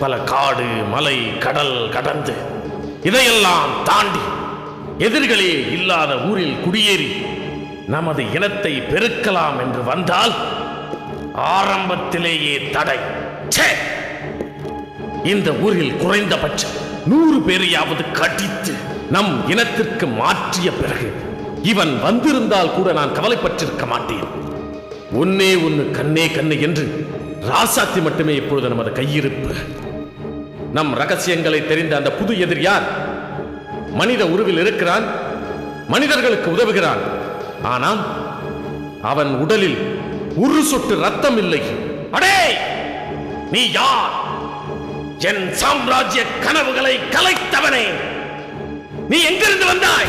பல காடு மலை கடல் கடந்து இதையெல்லாம் தாண்டி எதிரிகளே இல்லாத ஊரில் குடியேறி நமது இனத்தை பெருக்கலாம் என்று வந்தால் ஆரம்பத்திலேயே தடை. இந்த ஊரில் குறைந்தபட்சம் நூறு பேரையாவது கடித்து நம் இனத்திற்கு மாற்றிய பிறகு இவன் வந்திருந்தால் கூட நான் கவலைப்பட்டிருக்க மாட்டேன். ஒன்னே ஒன்னு கண்ணே கண்ணு என்று ராசாத்தி மட்டுமே இப்பொழுது நமது கையிருப்பு. நம் ரகசியங்களை தெரிந்த அந்த புது எதிர் யார்? மனித உருவில் இருக்கிறான் மனிதர்களுக்கு உதவுகிறான். ஆனால் அவன் உடலில் ஒரு சொட்டு ரத்தம் இல்லை. அடே நீ யார்? என் சாம்ராஜ்ய கனவுகளை கலைத்தவனே. நீ எங்கிருந்து வந்தாய்?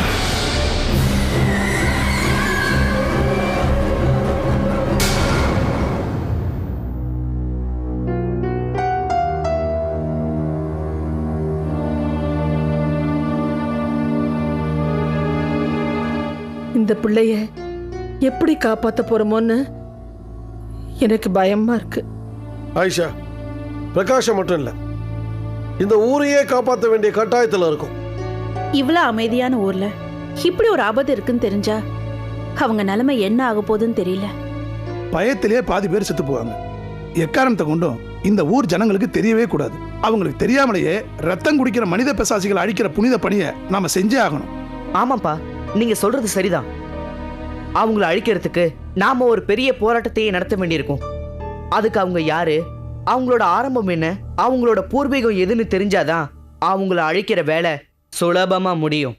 இந்த பிள்ளைய எப்படி காப்பாத்த போறோமோன்னு எனக்கு பயமா இருக்கு. ஆயிஷா பிரகாஷம் மட்டும் இல்லை இந்த ஊரையே காப்பாற்ற வேண்டிய கட்டாயத்தில் இருக்கும். இவ்வளவு அமைதியான ஊர்ல இப்படி ஒரு ஆபத்து இருக்குன்னு தெரிஞ்சா அவங்க நிலைமை என்ன ஆக போகுதுன்னு தெரியல. பயத்திலே பாதி பேர் செத்து போவாங்க. எக்காரணத்தை கொண்டும் இந்த ஊர் ஜனங்களுக்கு தெரியவே கூடாது. அவங்களுக்கு தெரியாமலேயே ரத்தம் குடிக்கிற மனித பிசாசிகளை அழிக்கிற புனித பணியை நாம செஞ்சே ஆகணும். ஆமாப்பா நீங்க சொல்றது சரிதான். அவங்கள அழிக்கிறதுக்கு நாம ஒரு பெரிய போராட்டத்தையே நடத்த வேண்டியிருக்கும். அதுக்கு அவங்க யாரு? அவங்களோட ஆரம்பம் என்ன? அவங்களோட பூர்வீகம் எதுன்னு தெரிஞ்சாதான் அவங்கள அழிக்கிற வேலை சுலபமா முடியும்?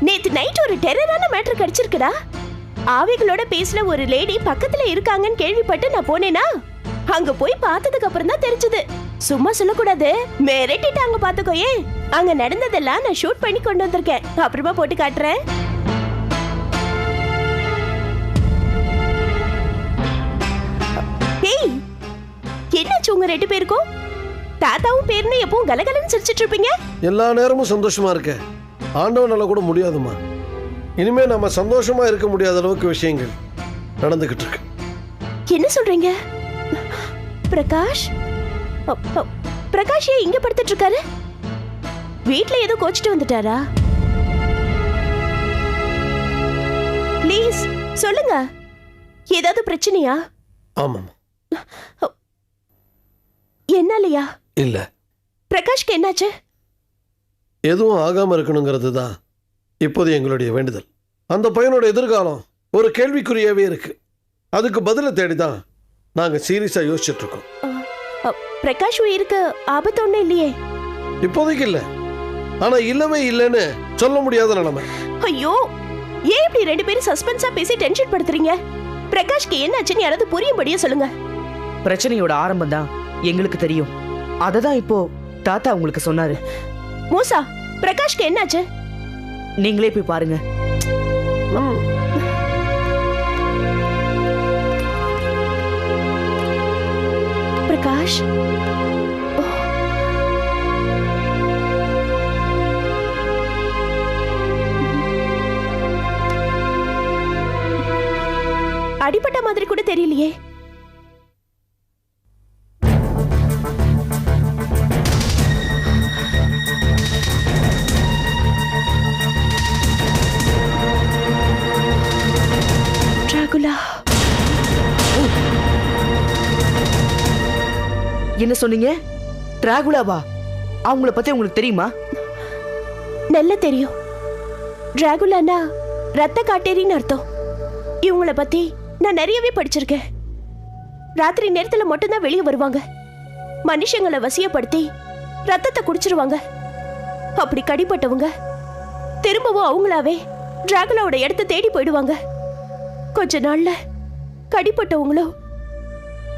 நேத்து நைட் ஒரு டெரரான மேட்டர் கிடைச்சிருக்குடா. ஆவிகளோட பேசின ஒரு லேடி பக்கத்துல இருக்காங்கன்னு கேள்விப்பட்டு நான் போனேனா? அங்க போய் பார்த்ததுக்கு அப்புறம் தான் தெரிஞ்சது. சும்மா சொல்லக்கூடாது. மிரட்டிட்டாங்க பாத்துக்கோயே அங்க நடந்ததெல்லாம் நான் ஷூட் பண்ணி கொண்டு வந்திருக்கேன். அப்புறமா போட்டு காட்டுறேன். ஏய் என்னாச்சு உங்க ரெண்டு பேருக்கும்? தாத்தாவும் பேருன்னு எப்பவும் கலகலன்னு சிரிச்சிட்டு இருப்பீங்க? எல்லா நேரமும் சந்தோஷமா இருக்க ஆண்டவனால கூட முடியாதுமா இனிமே நம்ம சந்தோஷமா இருக்க முடியாத அளவுக்கு விஷயங்கள் நடந்துகிட்டு இருக்கு. என்ன சொல்றீங்க? பிரகாஷ்? பிரகாஷ் ஏன் இங்க படுத்துட்டு இருக்காரு வீட்ல ஏதோ கோச்சிட்டு வந்துட்டாரா? ப்ளீஸ் சொல்லுங்க. ஏதாவது பிரச்சனையா? ஆமாம். என்னாலயா? இல்ல. பிரகாஷ்க்கு என்னாச்சு? எதுவும் ஆகாம இருக்கணுங்கிறது தான் இப்போது எங்களுடைய வேண்டுதல். அந்த பையனோட எதிர்காலம் ஒரு கேள்விக்குறியாவே இருக்கு. அதுக்கு பதிலை தேடி தான் நாங்க சீரியஸா யோசிச்சுட்டு இருக்கோம் அ, அ, பிரகாஷ் உயிருக்கு ஆபத்து ஒண்ணும் இல்லையே? இப்போதைக்கு இல்ல. ஆனா இல்லவே இல்லைன்னு சொல்ல முடியாத நிலைமை. ஐயோ ஏன் இப்படி ரெண்டு பேரும் சஸ்பென்ஸா பேசி டென்ஷன் படுத்துறீங்க? பிரகாஷ்க்கு என்னாச்சுன்னு யாராவது புரியும்படியா சொல்லுங்க. பிரச்சனையோட ஆரம்பம் தான் எங்களுக்கு தெரியும். அதை தான் இப்போ தாத்தா உங்களுக்கு சொன்னாரு. மூசா பிரகாஷ்க்கு என்னாச்சு? நீங்களே போய் பாருங்க. பிரகாஷ் ஓ. அடிபட்ட மாதிரி கூட தெரியலையே சொன்னீங்க? டிராகுலாவா? அவங்கள பத்தி உங்களுக்கு தெரியுமா? நல்லா தெரியும். டிராகுலானா ரத்த காட்டேரின்னு அர்த்தம். இவங்கள பத்தி நான் நிறையவே படிச்சிருக்கேன். ராத்திரி நேரத்துல மட்டும்தான் வெளியே வருவாங்க. மனுஷங்களை வசியப்படுத்தி ரத்தத்தை குடிச்சிருவாங்க. அப்படி கடிப்பட்டவங்க திரும்பவும் அவங்களாவே டிராகுலாவோட இடத்த தேடி போயிடுவாங்க. கொஞ்ச நாள்ல கடிப்பட்டவங்களும்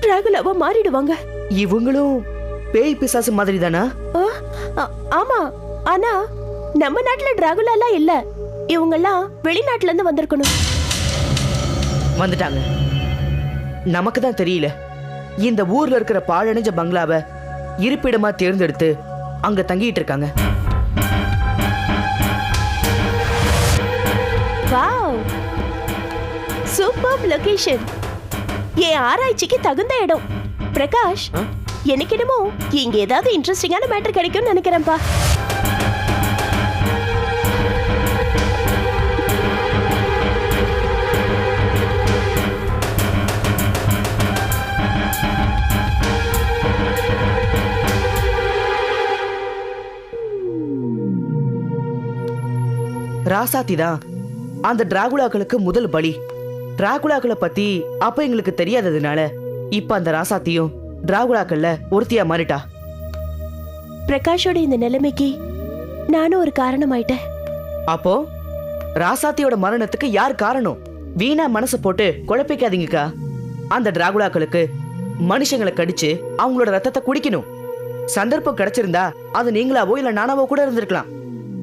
டிராகுலாவா மாறிடுவாங்க. இவங்களும் பேய் பிசாசு மாதிரி தானா ஆமா. ஆனா நம்ம நாட்டுல டிராகுலாலாம் இல்ல. இவங்கெல்லாம் வெளிநாட்டுல இருந்து வந்திருக்கணும். வந்துட்டாங்க. நமக்கு தான் தெரியல. இந்த ஊர்ல இருக்கிற பாழடைஞ்ச பங்களாவை இருப்பிடமா தேர்ந்தெடுத்து அங்க தங்கிட்டு இருக்காங்க. வாவ். Super location. என் ஆராய்ச்சிக்கு தகுந்த இடம். பிரகாஷ் எனக்கு என்னமோ இங்க ஏதாவது இன்ட்ரெஸ்டிங்கான மேட்டர் கிடைக்கும்னு நினைக்கிறேன்ப்பா. ராசாத்தி தான் அந்த டிராகுலாக்களுக்கு முதல் பலி. டிராகுலாக்களை பத்தி அப்ப எங்களுக்கு தெரியாததுனால இப்ப அந்த ராசாத்தியும் டிராகுலாக்கள்ல ஒருத்தியா மாறிட்டா. பிரகாஷோட இந்த நிலைமைக்கு நானும் ஒரு காரணமாயிட்டேன். அப்போ ராசாத்தியோட மரணத்துக்கு யார் காரணம்? வீணா மனசு போட்டு குழப்பிக்காதீங்கக்கா. அந்த டிராகுலாக்களுக்கு மனுஷங்களை கடிச்சு அவங்களோட ரத்தத்தை குடிக்கணும். சந்தர்ப்பம் கிடைச்சிருந்தா அது நீங்களாவோ இல்ல நானாவோ கூட இருந்திருக்கலாம்.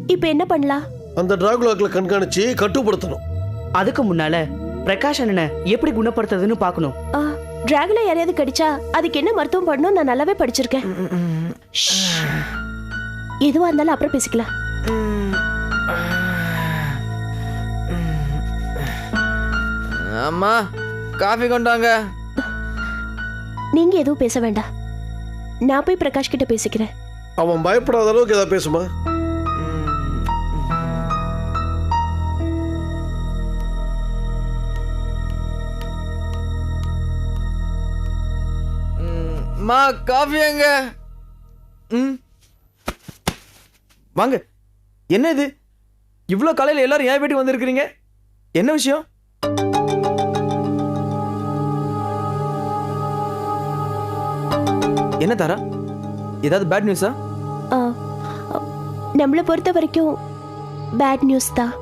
இப்போ என்ன பண்ணலாம் அந்த டிராகுலாக்களை கண்காணிச்சு கட்டுப்படுத்தணும். அதுக்கு முன்னால பிரகாஷ் அண்ணனை எப்படி குணப்படுத்துறதுன்னு பார்க்கணும். ஆ, டிராகனை யாரையாவது கடிச்சா அதுக்கு என்ன மருத்துவம் பண்ணணும் நான் நல்லாவே படிச்சிருக்கேன். எதுவா இருந்தாலும் அப்புறம் பேசிக்கலாம். அம்மா காஃபி கொண்டாங்க. நீங்க எதுவும் பேச வேண்டாம். நான் போய் பிரகாஷ் கிட்ட பேசிக்கிறேன். அவன் பயப்படாத அளவுக்கு ஏதாவது பேசுமா? அம்மா காஃபி எங்க? ம்? வாங்க. என்ன இது? இவ்வளோ காலையில் எல்லாரும் ஏன் வீட்டுக்கு வந்திருக்கிறீங்க? என்ன விஷயம்? என்ன தாரா? ஏதாவது பேட் நியூஸா நம்மளை பொறுத்த வரைக்கும் பேட் நியூஸ் தான்.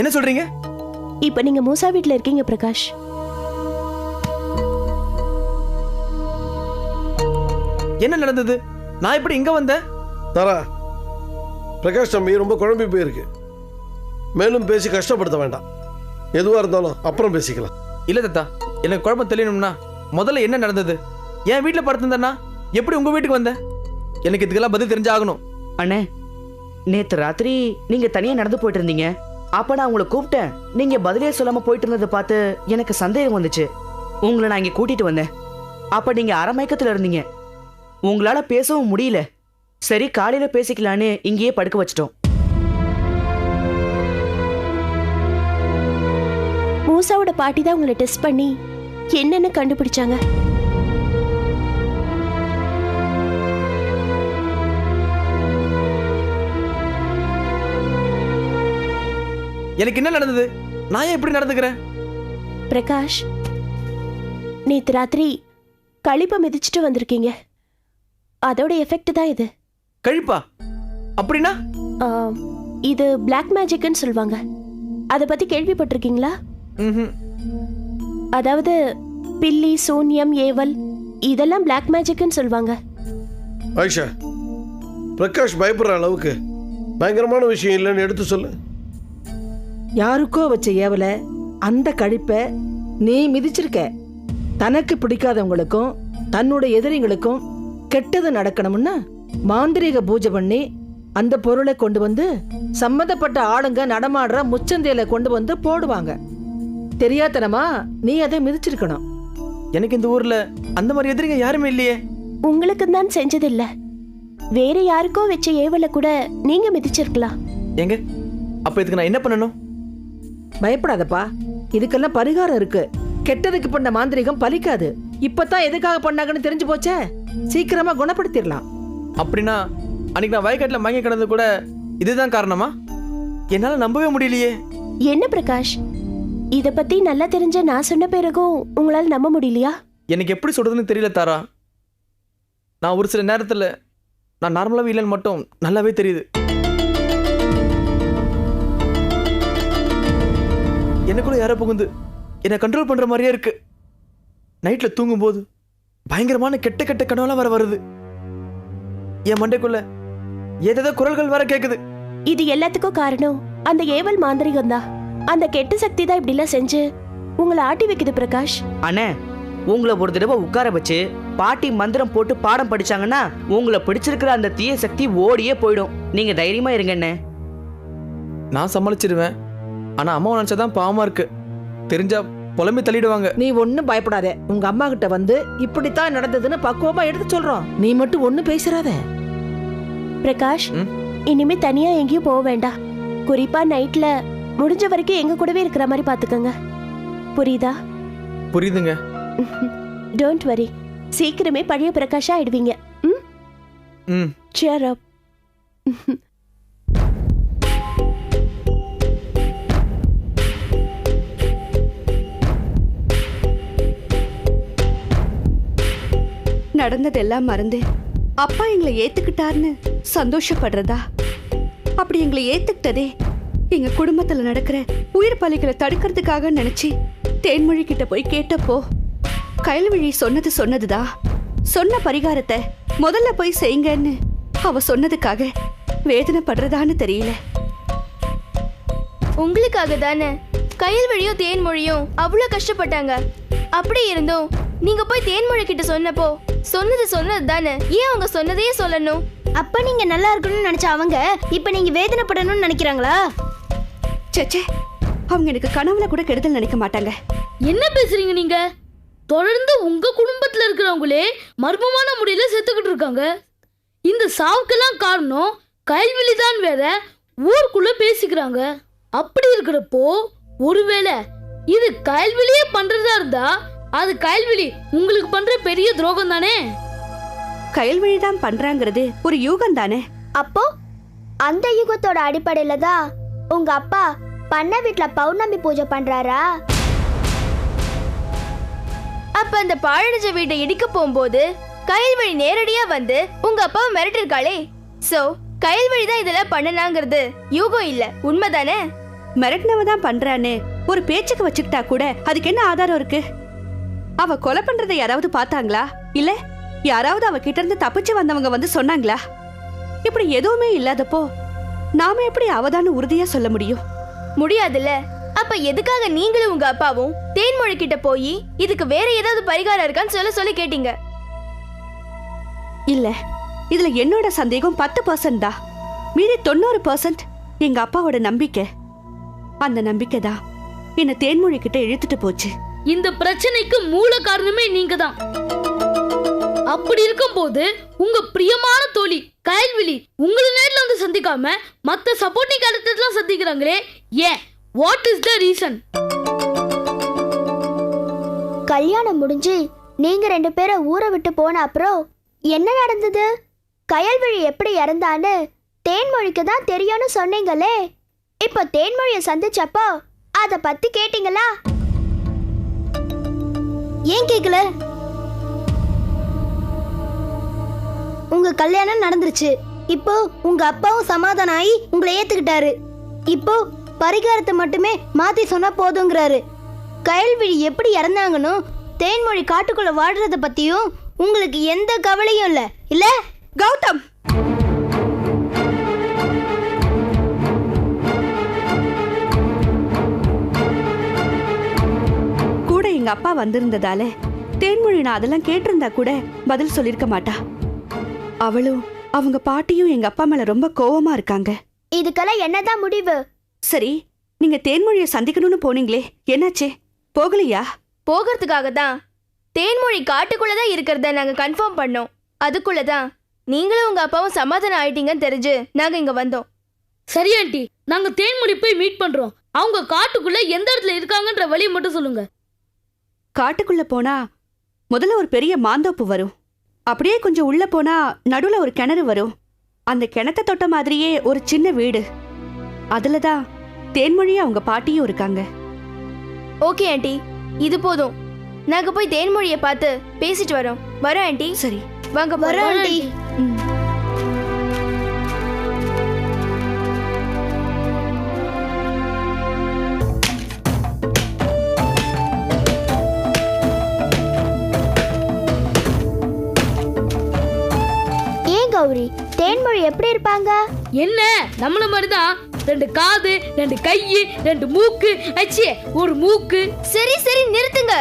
என்ன சொல்றீங்க? இப்போ நீங்க மூசா வீட்ல இருக்கீங்க பிரகாஷ். என்ன நடந்தது? நான் எப்படி இங்க வந்தேன்? தாரா பிரகாஷ் தம்பி ரொம்ப குழம்பி போயிருக்கு. மேலும் பேசி கஷ்டப்படுத்த வேண்டாம். எதுவாக இருந்தாலும் அப்புறம் பேசிக்கலாம். இல்ல தத்தா எனக்கு குழப்பம் தெரியணும்னா முதல்ல என்ன நடந்தது? என் வீட்டில் படுத்திருந்தேன்னா எப்படி உங்க வீட்டுக்கு வந்தேன்? எனக்கு இதுக்கெல்லாம் பதில் தெரிஞ்சாகணும். அண்ணே நேத்து ராத்திரி நீங்க தனியா நடந்து போயிட்டு இருந்தீங்க. அப்ப நான் உங்களை கூப்பிட்டேன். நீங்க பதிலே சொல்லாம போயிட்டு இருந்ததை பார்த்து எனக்கு சந்தேகம் வந்துச்சு. உங்களை நான் இங்க கூட்டிட்டு வந்தேன். அப்ப நீங்க அரமயக்கத்துல இருந்தீங்க. உங்களால பேசவும் முடியல. சரி காலையில பேசிக்கலான்னு இங்கேயே படுக்க வச்சிட்டோம். மூசாவோட பாட்டி தான் உங்களை டெஸ்ட் பண்ணி என்னன்னு கண்டுபிடிச்சாங்க. எனக்கு என்ன நடந்தது? நான் ஏன் இப்படி நடந்துக்கிறேன்? பிரகாஷ் நேத்து ராத்திரி களிப்பை மிதிச்சிட்டு வந்திருக்கீங்க. அதோட எஃபெக்ட் தான் இது. கழிப்பா. அப்படின்னா? இது பிளாக் மேஜிக்னு சொல்லுவாங்க. அதை பத்தி கேள்விப்பட்டிருக்கீங்களா. அதாவது பில்லி சூன்யம் ஏவல் இதெல்லாம் பிளாக் மேஜிக்னு சொல்லுவாங்க. ஆயிஷா பிரகாஷ் பயப்படுற அளவுக்கு பயங்கரமான விஷயம் இல்லைன்னு எடுத்து சொல்லு. யாருக்கோ வச்ச ஏவல அந்த கழிப்பை நீ மிதிச்சிருக்க. தனக்கு பிடிக்காதவங்களுக்கும் தன்னோட எதிரிங்களுக்கும் கெட்டது நடக்கணும்னா மாந்திரீக பூஜை பண்ணி அந்த பொருளை கொண்டு வந்து சம்மந்தப்பட்ட ஆளுங்க நடமாடுற முச்சந்தையில கொண்டு வந்து போடுவாங்க. தெரியாதனமா நீ அதை மிதிச்சிருக்கணும். எனக்கு இந்த ஊர்ல அந்த மாதிரி எதிரிங்க யாருமே இல்லையே. உங்களுக்கு தான் செஞ்சதில்ல. வேற யாருக்கோ வச்ச ஏவலை கூட நீங்க மிதிச்சிருக்கலாம். எங்க? அப்ப இதுக்கு நான் என்ன பண்ணணும்? பயப்படாதப்பா. இதுக்கெல்லாம் பரிகாரம் இருக்கு. கெட்டதுக்கு பண்ண மாந்திரிகம் பலிக்காது. இப்பதான் எதுக்காக பண்ணாங்கன்னு தெரிஞ்சு போச்சே? சீக்கிரமா குணப்படுத்திடலாம். அப்படின்னா அன்னைக்கு நான் வயக்காட்டில் மயங்கி கிடந்தது கூட இதுதான் காரணமா? என்னால நம்பவே முடியலையே. என்ன பிரகாஷ்? இத பத்தி நல்லா தெரிஞ்ச நான் சொன்ன பிறகும் உங்களால நம்ப முடியலையா? எனக்கு எப்படி சொல்றதுன்னு தெரியல தாரா. நான் ஒரு சில நேரத்துல நான் நார்மலாவே இல்லைன்னு மட்டும் நல்லாவே தெரியுது. எனக்குள்ள யாரோ புகுந்து என்னை கண்ட்ரோல் பண்ற மாதிரியே இருக்கு. நைட்ல தூங்கும்போது பயங்கரமான கெட்ட கெட்ட கனவுலாம் வர வருது. என் மண்டைக்குள்ள ஏதேதோ குரல்கள் வர கேக்குது. இது எல்லாத்துக்கும் காரணம் அந்த ஏவல் மாந்திரிகம் தான். அந்த கெட்ட சக்தி தான் இப்படிலாம் செஞ்சு உங்களை ஆட்டி வைக்குது பிரகாஷ். அண்ணே உங்களை ஒரு தடவை உட்கார வச்சு பாட்டி மந்திரம் போட்டு பாடம் படிச்சாங்கன்னா உங்களை பிடிச்சிருக்கிற அந்த தீய சக்தி ஓடியே போயிடும். நீங்க தைரியமா இருங்க அண்ணே. நான் சமாளிச்சிடுவேன் ஆனா அம்மாவை நினைச்சாதான் பாவமா இருக்கு. தெரிஞ்சா புலம்பி தள்ளிடுவாங்க. நீ ஒன்னும் பயப்படாத. உங்க அம்மா கிட்ட வந்து இப்படித்தான் நடந்ததுன்னு பக்குவமா எடுத்து சொல்றோம். நீ மட்டும் ஒன்னும் பேசுறாத பிரகாஷ் ம்? இனிமே தனியா எங்கேயும் போக வேண்டாம். குறிப்பா நைட்ல முடிஞ்ச வரைக்கும் எங்க கூடவே இருக்கிற மாதிரி பாத்துக்கோங்க. புரியுதா? புரியுதுங்க. டோன்ட் வரி சீக்கிரமே பழைய பிரகாஷா ஆயிடுவீங்க. ம்? ம். Cheer நடந்ததெல்லாம் மறந்து அப்பா எங்களை ஏத்துக்கிட்டாருன்னு சந்தோஷப்படுறதா? அப்படி எங்களை ஏத்துக்கிட்டதே எங்க குடும்பத்துல நடக்கிற உயிர் பலிகளை தடுக்கிறதுக்காக நினைச்சு தேன்மொழி கிட்ட போய் கேட்டப்போ கயல்விழி சொன்னது சொன்னதுதா? சொன்ன பரிகாரத்தை முதல்ல போய் செய்யுங்கன்னு அவ சொன்னதுக்காக வேதனைப்படுறதான்னு தெரியல. உங்களுக்காக தானே கையல் வழியும் தேன்மொழியும் அவ்வளோ கஷ்டப்பட்டாங்க. அப்படி இருந்தும் நீங்க போய் தேன்மொழி கிட்ட சொன்னப்போ சொன்னது சொன்னது தானே ஏன் அவங்க சொன்னதையே சொல்லணும்? அப்ப நீங்க நல்லா இருக்கணும்னு நினைச்ச அவங்க இப்ப நீங்க வேதனைப்படணும்னு நினைக்கிறாங்களா? சேச்சே அவங்க எனக்கு கனவுல கூட கெடுதல் நினைக்க மாட்டாங்க. என்ன பேசுறீங்க நீங்க? தொடர்ந்து உங்க குடும்பத்துல இருக்கிறவங்களே மர்மமான முறையில செத்துக்கிட்டு இருக்காங்க. இந்த சாவுக்கெல்லாம் காரணம் தான் வேற. ஊருக்குள்ள பேசிக்கிறாங்க. அப்படி இருக்கிறப்போ ஒருவேளை இது கயல்வெளியே பண்றதா இருந்தா அது கயல்வெளி உங்களுக்கு பண்ற பெரிய துரோகம் தானே? கயல்விழி தான் பண்றாங்கிறது ஒரு யூகம் தானே? அப்போ அந்த யுகத்தோட அடிப்படையில தான் உங்க அப்பா பண்ண வீட்ல பௌர்ணமி பூஜை பண்றாரா? அப்ப அந்த பாழடைஞ்ச வீட்டை இடிக்க போகும்போது கயல்வழி நேரடியா வந்து உங்க அப்பாவை மிரட்டிருக்காளே சோ கயல்வழி தான் இதெல்லாம் பண்ணனாங்கிறது யூகம் இல்ல உண்மைதானே மிரட்டினவ தான் பண்றான்னு ஒரு பேச்சுக்கு வச்சுக்கிட்டா கூட அதுக்கு என்ன ஆதாரம் இருக்கு? அவ கொலை பண்றதை யாராவது பார்த்தாங்களா? இல்ல யாராவது அவ கிட்ட இருந்து தப்பிச்சு வந்தவங்க வந்து சொன்னாங்களா? இப்படி எதுவுமே இல்லாதப்போ நாம எப்படி அவதான உறுதியா சொல்ல முடியும்? முடியாதுல்ல. அப்ப எதுக்காக நீங்களும் உங்க அப்பாவும் தேன்மொழி கிட்ட போய் இதுக்கு வேற ஏதாவது பரிகாரம் இருக்கான்னு சொல்ல சொல்லி கேட்டீங்க? இல்ல இதுல என்னோட சந்தேகம் பத்து பர்சன்ட் தான். மீதி தொண்ணூறு பர்சன்ட் எங்க அப்பாவோட நம்பிக்கை. அந்த நம்பிக்கை தான் என்ன தேன்மொழி கிட்ட இழுத்துட்டு போச்சு. இந்த பிரச்சனைக்கு மூல காரணமே நீங்க தான் அப்படி இருக்கும்போது உங்க பிரியமான தோழி கயல்விழி உங்களை நேர்ல வந்து சந்திக்காம மத்த சப்போர்ட்டிங் கேரக்டர்லாம் சந்திக்கிறாங்களே ஏன்? வாட் இஸ் த ரீசன் கல்யாணம் முடிஞ்சு நீங்க ரெண்டு பேரும் ஊரை விட்டு போன அப்புறம் என்ன நடந்தது? கயல்விழி எப்படி இறந்தான்னு தேன்மொழிக்கு தான் தெரியும்னு சொன்னீங்களே. இப்போ தேன்மொழியை சந்திச்சப்போ அத பத்தி கேட்டீங்களா? ஏன் கேக்கல? உங்க கல்யாணம் நடந்துருச்சு. இப்போ உங்க அப்பாவும் சமாதானம் ஆகி உங்களை ஏத்துக்கிட்டாரு. இப்போ பரிகாரத்தை மட்டுமே மாத்தி சொன்னா போதுங்கிறாரு. கயல்விழி எப்படி இறந்தாங்கன்னு தேன்மொழி காட்டுக்குள்ள வாடுறத பத்தியும் உங்களுக்கு எந்த கவலையும் இல்ல. இல்ல? கௌதம்! எங்க அப்பா வந்திருந்ததால தேன்மொழி நான் அதெல்லாம் கேட்டிருந்தா கூட பதில் சொல்லிருக்க மாட்டா. அவளும் அவங்க பாட்டியும் எங்க அப்பா மேல ரொம்ப கோவமா இருக்காங்க. இதுக்கெல்லாம் என்னதான் முடிவு? சரி நீங்க தேன்மொழியை சந்திக்கணும்னு போனீங்களே என்னாச்சே? போகலையா? போகிறதுக்காக தான் தேன்மொழி காட்டுக்குள்ள தான் இருக்கிறத நாங்க கன்ஃபார்ம் பண்ணோம். அதுக்குள்ள தான் நீங்களும் உங்க அப்பாவும் சமாதானம் ஆயிட்டீங்கன்னு தெரிஞ்சு நாங்க இங்க வந்தோம். சரி ஆண்டி. நாங்க தேன்மொழி போய் மீட் பண்றோம். அவங்க காட்டுக்குள்ள எந்த இடத்துல இருக்காங்கன்ற வழி மட்டும் சொல்லுங்க. காட்டுக்குள்ள போனா முதல்ல ஒரு பெரிய மாந்தோப்பு வரும். அப்படியே கொஞ்சம் உள்ள போனா நடுவுல ஒரு கிணறு வரும். அந்த கிணத்தை தொட்ட மாதிரியே ஒரு சின்ன வீடு. அதுல தான் தேன்மொழியும் அவங்க பாட்டியும் இருக்காங்க. Okay aunty. இது போதும். நாங்க போய் தேன்மொழியை பார்த்து பேசிட்டு வரோம். வரோம் ஆண்டி. சரி. வாங்க வரோம் ஆண்டி. இருப்பாங்க என்ன? நம்மள மாதிரி தான் ரெண்டு காது ரெண்டு கை ரெண்டு மூக்கு. அச்சே ஒரு மூக்கு. சரி சரி நிறுத்துங்க.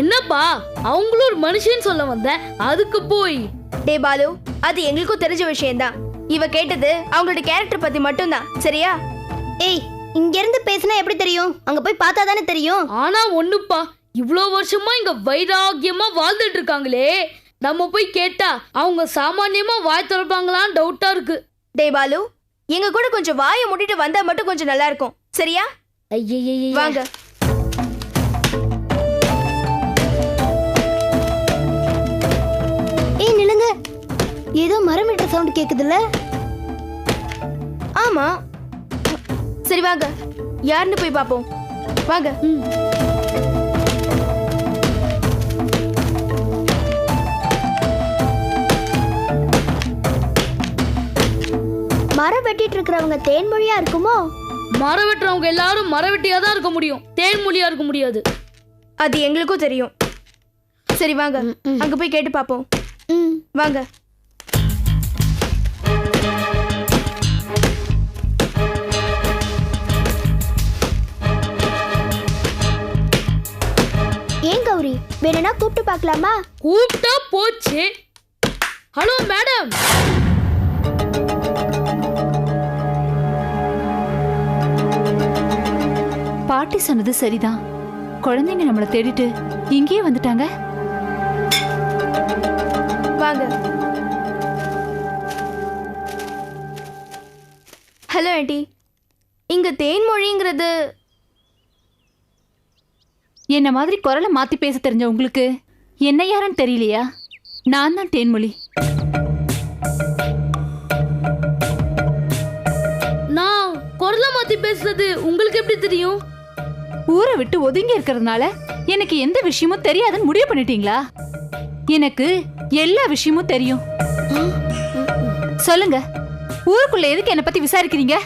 என்னப்பா? அவங்களும் ஒரு மனுஷன் சொல்ல வந்தேன் அதுக்கு போய். டே பாலு அது எங்களுக்கும் தெரிஞ்ச விஷயம்தான். இவ கேட்டது அவங்களோட கேரக்டர் பத்தி மட்டும்தான். சரியா? ஏய் இங்க இருந்து பேசினா எப்படி தெரியும்? அங்க போய் பார்த்தா தானே தெரியும்? ஆனா ஒண்ணுப்பா இவ்வளோ வருஷமா இங்க வைராகியமா வாழ்ந்துட்டு இருக்காங்களே. நம்ம போய் கேட்டா அவங்க சாமானியமா வாய் திறப்பாங்களான்னு டவுட்டா இருக்கு. டே பாலு எங்க கூட கொஞ்சம் வாயை மூடிட்டு வந்தா மட்டும் கொஞ்சம் நல்லா இருக்கும். சரியா? ஐயையே வாங்க. ஏய் நில்லுங்க. ஏதோ மரம் வெட்டுற சவுண்ட் கேக்குதுல்ல? ஆமா. சரி வாங்க. யாருன்னு போய் பாப்போம். வாங்க. மரம் வெட்டிட்டு இருக்கிறவங்க தேன்மொழியா இருக்குமோ? மரம் வெட்டுறவங்க எல்லாரும் மரம் வெட்டியா தான் இருக்க முடியும். தேன்மொழியா இருக்க முடியாது. அது எங்களுக்கும் தெரியும். சரி வாங்க. அங்க போய் கேட்டு பாப்போம். ம். வாங்க. ஏன் கௌரி? வேணும்னா கூப்பிட்டு பார்க்கலாமா? கூப்பிட்டா போச்சு. Hello madam. பாட்டி சொன்னது சரிதான். குழந்தைங்க நம்மளை தேடிட்டு இங்கேயே வந்துட்டாங்க. வாங்க. Hello aunty. இங்க தேன்மொழிங்கிறது என்ன மாதிரி குரலை மாத்தி பேச தெரிஞ்ச உங்களுக்கு? என்ன யாருன்னு தெரியலையா? நான் தான் தேன்மொழி நான் குரலை மாத்தி பேசுறது உங்களுக்கு எப்படி தெரியும்? ஊரை விட்டு ஒதுங்கி இருக்கிறதுனால எனக்கு எந்த விஷயமும் தெரியாதுன்னு முடிவு பண்ணிட்டீங்களா? எனக்கு எல்லா விஷயமும் தெரியும். சொல்லுங்க ஊருக்குள்ள எதுக்கு என்ன பத்தி விசாரிக்கிறீங்க?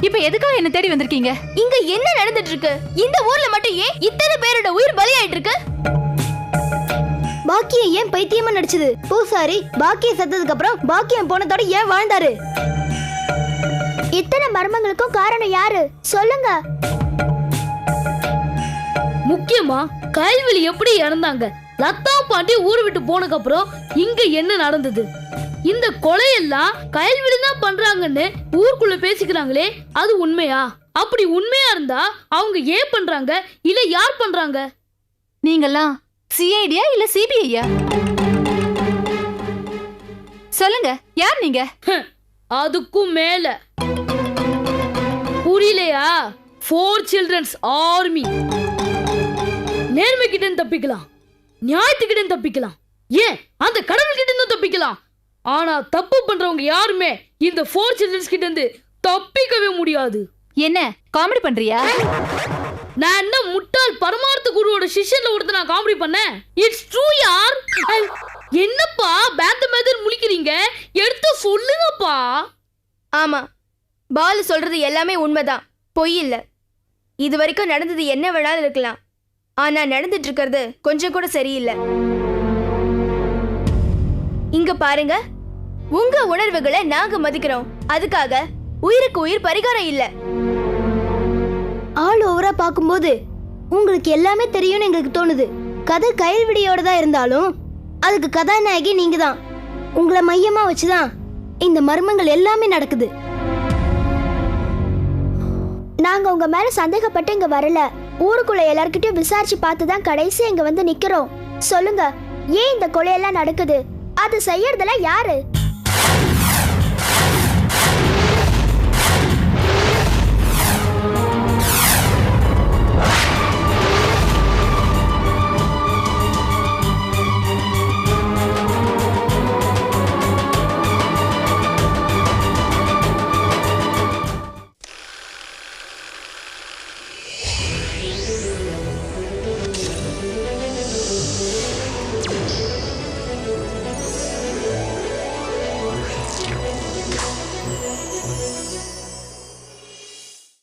இப்ப எதுக்காக என்ன தேடி வந்திருக்கீங்க? இங்க என்ன நடந்துட்டு இருக்கு இந்த ஊர்ல மட்டும் ஏன் இத்தனை பேரோட உயிர் பலியாயிட்டு இருக்கு பாக்கியம் ஏன் பைத்தியமா நடிச்சது? பூசாரி பாக்கியம் செத்ததுக்கு அப்புறம் பாக்கியம் போனதோட ஏன் வாழ்ந்தாரு? இத்தனை மர்மங்களுக்கும் காரணம் யாரு? சொல்லுங்க. முக்கியமா கைவெளி எப்படி இறந்தாங்க? லதா பாண்டி ஊரை விட்டு போனதுக்கு அப்புறம் இங்க என்ன நடந்தது? இந்த கொலையெல்லாம் கைவெளி தான் பண்றாங்கன்னு ஊருக்குள்ள பேசிக்கிறாங்களே அது உண்மையா? அப்படி உண்மையா இருந்தா அவங்க ஏன் பண்றாங்க? இல்ல யார் பண்றாங்க? நீங்கெல்லாம் சிஐடியா இல்ல சிபிஐயா? சொல்லுங்க யார் நீங்க? அதுக்கும் மேல. புரியலையா? ஃபோர் சில்ட்ரன்ஸ் ஆர்மி நேர்மை கிட்ட தப்பிக்கலாம் நியாயத்துக்கிட்ட தப்பிக்கலாம். ஏன்? அந்த கடவுள் கிட்ட இருந்து தப்பிக்கலாம். ஆனா தப்பு பண்றவங்க யாருமே இந்த ஃபோர் சில்ட்ரன்ஸ் கிட்ட இருந்து தப்பிக்கவே முடியாது. என்ன? காமெடி பண்றியா? நான் என்ன முட்டாள் பரமார்த்த குருவோட சிஷ்யன்ல ஒருத்த நான் காமெடி பண்ணேன்? இட்ஸ் ட்ரூ யார்? என்னப்பா பேந்த மாதிரி முழிக்கிறீங்க? எடுத்து சொல்லுங்கப்பா. ஆமா பாலு சொல்றது எல்லாமே உண்மைதான். பொய் இல்ல. இது வரைக்கும் நடந்தது என்ன வேணாலும் இருக்கலாம். ஆனா நடந்துட்டு இருக்கிறது கொஞ்சம் கூட சரியில்லை. இங்க பாருங்க. உங்க உணர்வுகளை நாங்க மதிக்கிறோம். அதுக்காக உயிருக்கு உயிர் பரிகாரம் இல்ல. ஆள் ஓவரா பார்க்கும்போது உங்களுக்கு எல்லாமே தெரியும்னு எங்களுக்கு தோணுது. கதை கைல்விடியோட தான் இருந்தாலும் அதுக்கு கதாநாயகி நீங்க தான். உங்களை மையமா வச்சுதான் இந்த மர்மங்கள் எல்லாமே நடக்குது. நாங்க உங்க மேல சந்தேகப்பட்டு இங்க வரல. ஊருக்குள்ள எல்லார்கிட்டயும் விசாரிச்சு பார்த்து தான் கடைசி இங்க வந்து நிக்கிறோம். சொல்லுங்க ஏன் இந்த கொலையெல்லாம் நடக்குது? அது செய்யறதுல யாரு?